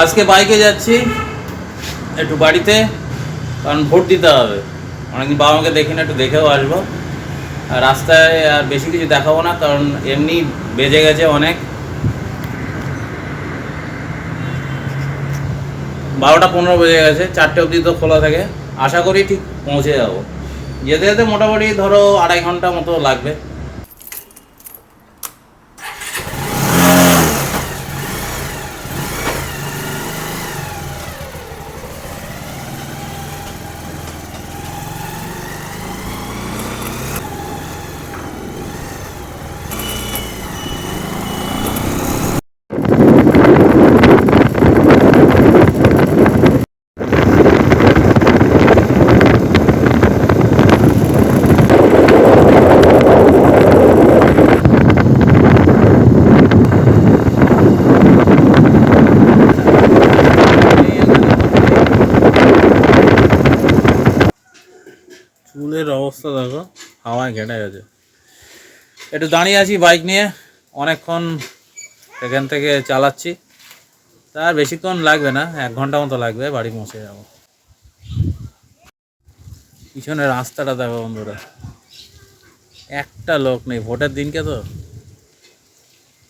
আজকে বাইকে যাচ্ছি, একটু বাড়িতে, কারণ ভোট দিতে হবে। অনেকদিন বাবা মাকে দেখি না একটু দেখেও আসব। আর রাস্তায় আর বেশি কিছু দেখাবো না, কারণ এমনি বেজে গেছে অনেক। বারোটা পনেরো বেজে গেছে, চারটে অবধি তো খোলা থাকে। আশা করি ঠিক পৌঁছে যাব। যেতে যেতে মোটামুটি ধরো আড়াই ঘণ্টা মতো লাগবে। হাওয়ায় ঘেটে গেছে। একটু দাঁড়িয়ে আছি বাইক নিয়ে, অনেকক্ষণ এখান থেকে চালাচ্ছি। তার বেশিক্ষণ লাগবে না, এক ঘণ্টা মতো লাগবে, বাড়ি পৌঁছে যাব। পিছনে রাস্তাটা দেখো বন্ধুরা। একটা লোক নেই, ভোটের দিনকে তো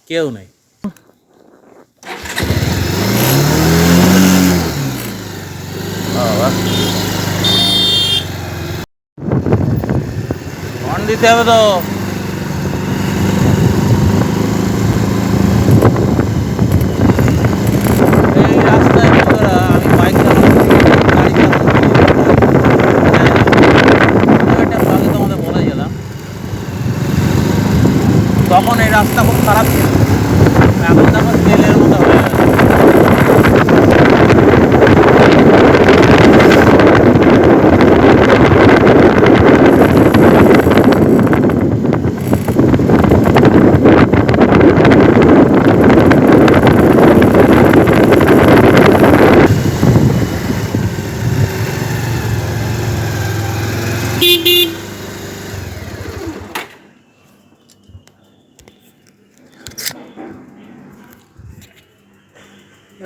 কেউ নেই। বাবা। দিতে হবে তো। তখন এই রাস্তা খুব খারাপ ছিল। এখন দেখো তেলের মতো হয়ে গেছে।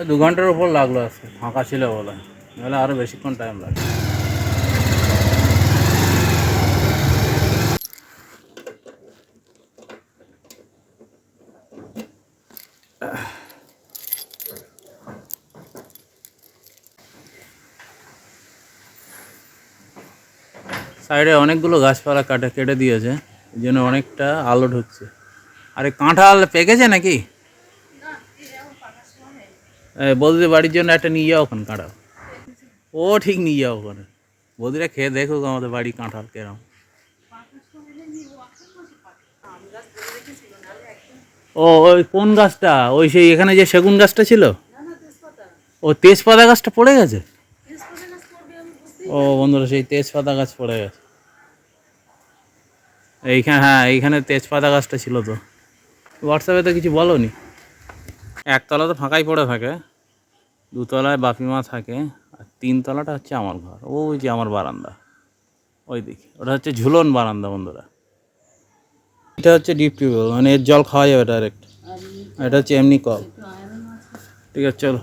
দু ঘণ্টার উপর লাগল আজকে, ফাঁকা ছিল বলে। নাহলে আরও বেশিক্ষণ টাইম লাগে সাইডে অনেকগুলো গাছপালা কাটে, কেটে দিয়েছে, এই জন্য অনেকটা আলো ঢুকছে। আরে কাঁঠাল পেকেছে নাকি? বৌদিদের বাড়ির জন্য একটা নিয়ে যাও ওখানে কাঁঠাল। ও ঠিক নিয়ে যাও ওখানে। বৌদিরা খেয়ে দেখুক আমাদের বাড়ি কাঁঠাল কেরম। ও, ওই কোন গাছটা? ওই সেই এখানে যে সেগুন গাছটা ছিল? ও, তেজপাতা গাছটা পড়ে গেছে? ও বন্ধুরা, সেই তেজপাতা গাছ পড়ে গেছে। এইখানে হ্যাঁ এইখানে তেজপাতা গাছটা ছিল তো। হোয়াটসঅ্যাপে তো কিছু বলো নি একতলা তো ফাঁকাই পড়ে থাকে, দুতলায় বাপিমা থাকে, আর তিনতলাটা হচ্ছে আমার ঘর। ওই যে আমার বারান্দা, ওই দিকে। ওটা হচ্ছে ঝুলন বারান্দা বন্ধুরা। এটা হচ্ছে ডিপ টিউবওয়েল মানে এর জল খাওয়া যাবে ডাইরেক্ট এটা হচ্ছে এমনি কল। ঠিক আছে, চলো।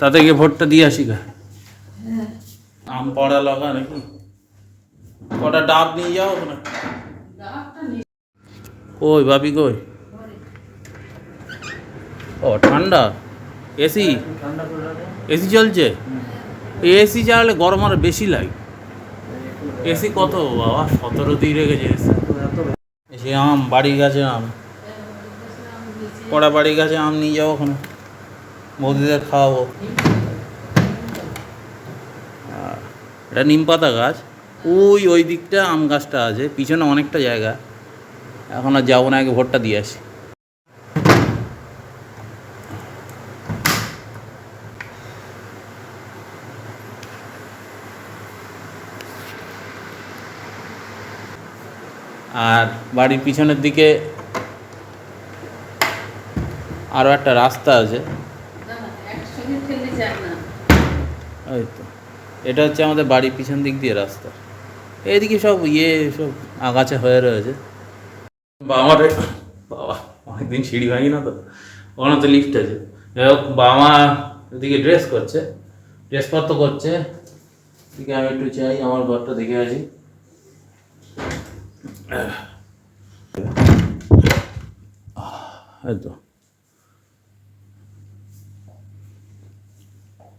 তাতে গিয়ে ভোটটা দিয়ে আসি গা। আম পড়া লাগা নাকি? কটা ডাব নিয়ে যাও ওখানে। কই বাপি কই? ও, ঠান্ডা? এসি? এসি চলছে? এসি চালালে গরম আরও বেশি লাগে। এসি কত, বাবা? সতেরোতেই রেখেছে এসি। এসি আম বাড়ির গাছে আম। কড়া বাড়ির গাছে আম নিয়ে যাব ওখানে। বৌদিদের খাওয়াবো। এটা নিম পাতা গাছ। ওই ওই দিকটা আম গাছটা আছে। পিছনে অনেকটা জায়গা। এখন আর যাব না, আগে ভোটটা দিয়ে আসি। আর বাড়ির পিছনের দিকে আরও একটা রাস্তা আছে। ওই তো। এটা হচ্ছে আমাদের বাড়ির পিছন দিক দিয়ে রাস্তা। এইদিকে সব ইয়ে সব আগাছা হয়ে রয়েছে। বা আমার বাবা অনেকদিন সিঁড়ি ভাঙি না তো। ওখানে তো লিফট আছে। যাই হোক বাবা মা ওদিকে ড্রেস করছে ড্রেসপত্র করছে। এদিকে আমি একটু চাই আমার ঘরটা দেখে আছি এই তো।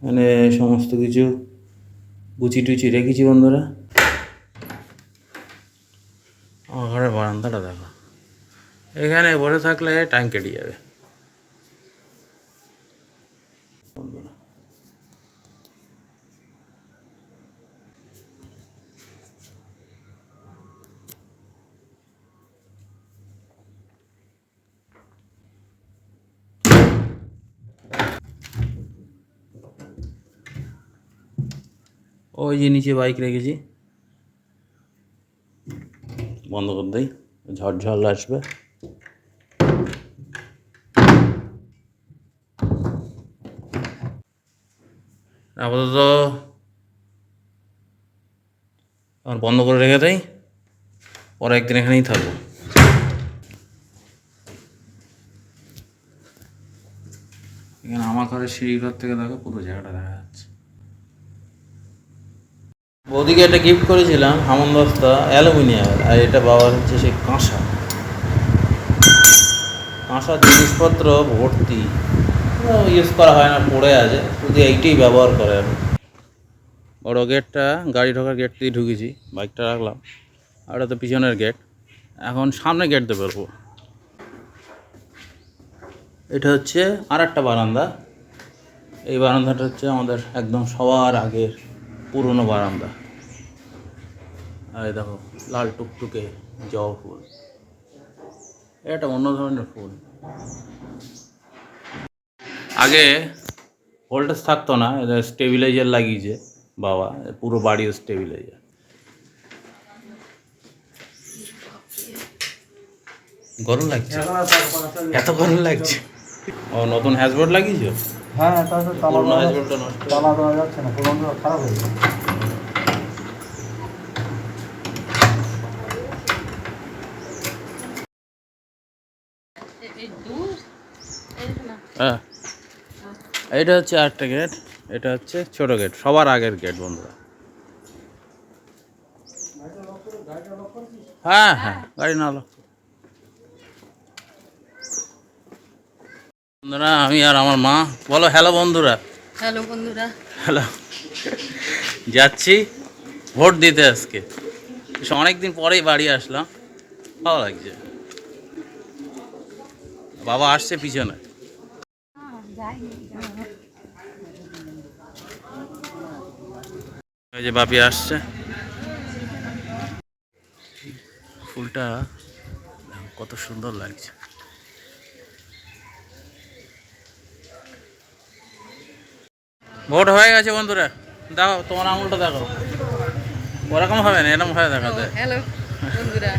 মানে সমস্ত কিছু গুচি টুচি রেখেছি বন্ধুরা। আমার ঘরের বারান্দাটা দেখো। এখানে বসে থাকলে টাইম কেটে যাবে। বন্ধুরা। ওই যে নিচে বাইক রেখেছি। বন্ধ করে দেই, ঝড় আসবে। আপাতত আমার বন্ধ করে রেখে দেই, পরে একদিন এখানেই থাকব। এখানে আমার ঘরের সিঁড়িঘর থেকে দেখো পুরো জায়গাটা দেখা যাচ্ছে। বৌদিকে একটা গিফট করেছিলাম, হামন দস্তা অ্যালুমিনিয়ামের আর এটা বাবার হচ্ছে সেই কাঁসা। কাঁসার জিনিসপত্র, ভর্তি। ইউজ করা হয় না, পড়ে আছে, শুধু এইটাই ব্যবহার করে আমি। বড় গেটটা, গাড়ি ঢোকার গেট দিয়ে ঢুকেছি, বাইকটা রাখলাম। আর তো পিছনের গেট। এখন সামনে গেট দিয়ে বেরবো এটা হচ্ছে আর একটা বারান্দা। এই বারান্দাটা হচ্ছে আমাদের একদম সবার আগের পুরনো বারান্দা। আর দেখো লাল টুকটুকে জবা ফুল। এটা অন্য ধরনের ফুল। আগে ভোল্টেজ থাকতো না স্টেবিলাইজার লাগিয়েছে বাবা পুরো বাড়ির স্টেবিলাইজার। গরম লাগছে? এত গরম লাগছে? ও নতুন হ্যাশবোর্ড লাগিয়েছো? হ্যাঁ তাহলে তালা নষ্ট তালা দেওয়া যাচ্ছে না পুরোনো খারাপ হয়ে গেছে এ- এই দূর এই না হ্যাঁ। এটা হচ্ছে আরেকটা গেট এটা হচ্ছে ছোট গেট সবার আগের গেট বন্ধুরা। হ্যাঁ হ্যাঁ গাড়ি না lock বন্ধুরা আমি আর আমার মা বলো হ্যালো বন্ধুরা। হ্যালো বন্ধুরা। হ্যালো যাচ্ছি ভোট দিতে আজকে। অনেক দিন পরেই বাড়ি আসলাম ভালো লাগছে। বাবা আসছে পিছনে। ওই যে বাপি আসছে। ফুলটা কত সুন্দর লাগছে। ভোট হয়ে গেছে বন্ধুরা। দেখো তোমার আঙুলটা দেখো ওরকম হবে না এরকম দেখাতে। হ্যালো বন্ধুরা।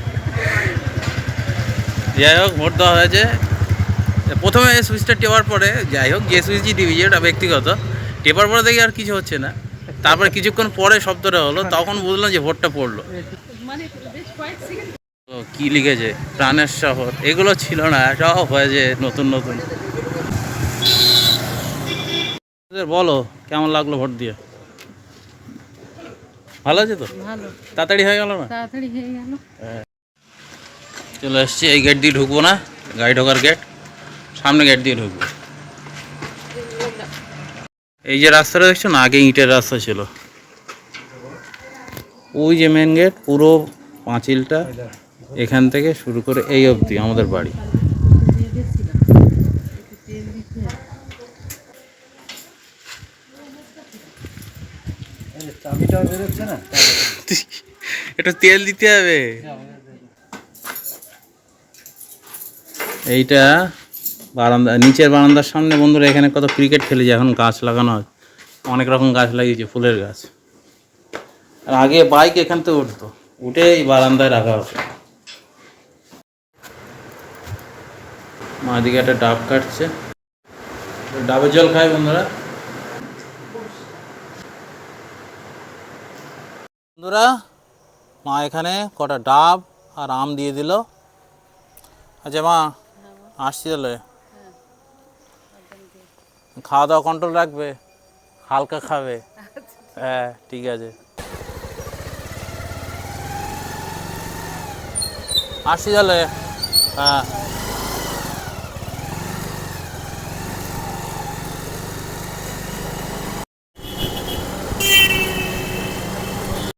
যাই হোক ভোট দেওয়া হয়েছে। প্রথমে সুইচটা টেপার পরে যাই হোক যে সুইচই টিভি ওটা ব্যক্তিগত টেপার পরে দেখি আর কিছু হচ্ছে না। তারপরে কিছুক্ষণ পরে শব্দটা হলো তখন বুঝলাম যে ভোটটা পড়ল। কি লিখেছে? প্রাণের শহর। এগুলো ছিল না সব হয়েছে নতুন নতুন। বলো কেমন লাগল ভোট দিয়ে? ভালো আছে তো? তাড়াতাড়ি হয়ে গেল না? তাড়াতাড়ি হয়ে গেল। চলে এসছি এই গেট দিয়ে ঢুকবো না গাড়ি ঢোকার গেট সামনে গেট দিয়ে ঢুকবো। এই যে রাস্তাটা দেখছ না, আগে ইটের রাস্তা ছিল। ওই যে মেন গেট পুরো পাঁচিলটা এখান থেকে শুরু করে এই অবধি আমাদের বাড়ি। একটু তেল দিতে হবে। এইটা বারান্দা, নিচের বারান্দার সামনে বন্ধুরা এখানে কত ক্রিকেট খেলেছে, এখন গাছ লাগানো হয়। অনেক রকম গাছ লাগিয়েছে, ফুলের গাছ। আর আগে বাইক এখান থেকে উঠতো উঠে এই বারান্দায় রাখা হতো। মা দিকে একটা ডাব কাটছে। ডাবের জল খায় বন্ধুরা। বন্ধুরা, মা এখানে কটা ডাব আর আম দিয়ে দিল। আচ্ছা মা, আসছি তাহলে। খাওয়া দাওয়া কন্ট্রোল রাখবে হালকা খাবে। হ্যাঁ ঠিক আছে। আসি তাহলে। হ্যাঁ।